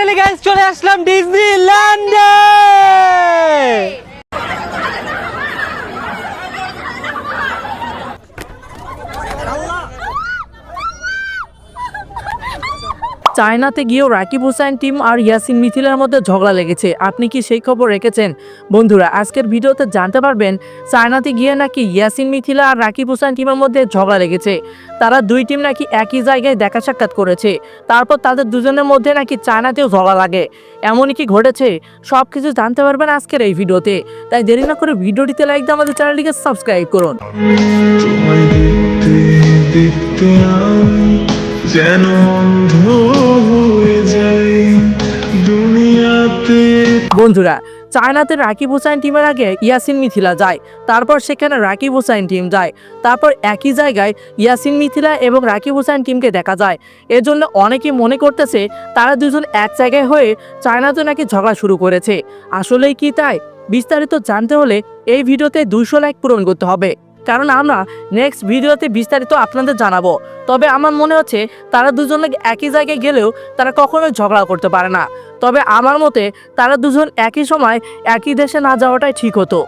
Finally guys চলে আসলাম ডিজনিল্যান্ডে চায়নাতে গিয়েও রাকিব হুসাইন টিম আর ইয়াসিন মিথিলার মধ্যে ঝগড়া লেগেছে। আপনি কি সেই খবর রেখেছেন? বন্ধুরা, আজকের ভিডিওতে জানতে পারবেন, চায়নাতে গিয়ে নাকি ইয়াসিন মিথিলা আর রাকিব হুসাইন টিমের মধ্যে ঝগড়া লেগেছে। তারা দুই টিম নাকি একই জায়গায় দেখা সাক্ষাৎ করেছে। তারপর তাদের দুজনের মধ্যে নাকি চায়নাতেও ঝগড়া লাগে। এমনই কি ঘটেছে? সব কিছু জানতে পারবেন আজকের এই ভিডিওতে। তাই দেরি না করে ভিডিওটিতে লাইক দিয়ে আমাদের চ্যানেলটিকে সাবস্ক্রাইব করুন। যেন অন্ধ বন্ধুরা, চায়নাতে রাকিব হুসাইন টিমের আগে ইয়াসিন মিথিলা যায়, তারপর সেখানে রাকিব হুসাইন টিম যায়, তারপর একই জায়গায় ইয়াসিন মিথিলা এবং রাকিব হুসাইন টিমকে দেখা যায়। এজন্য অনেকে মনে করতেছে, তারা দুজন এক জায়গায় হয়ে চায়নাতে নাকি ঝগড়া শুরু করেছে। আসলেই কি তাই? বিস্তারিত জানতে হলে এই ভিডিওতে দুইশো লাইক পূরণ করতে হবে। কারণ আমরা নেক্সট ভিডিওতে বিস্তারিত আপনাদের জানাব। তবে আমার মনে হচ্ছে, তারা দুজন একই জায়গায় গেলেও তারা কখনোই ঝগড়া করতে পারে না। তবে আমার মতে তারা দুজন একই সময় একই দেশে না যাওয়াটাই ঠিক হতো।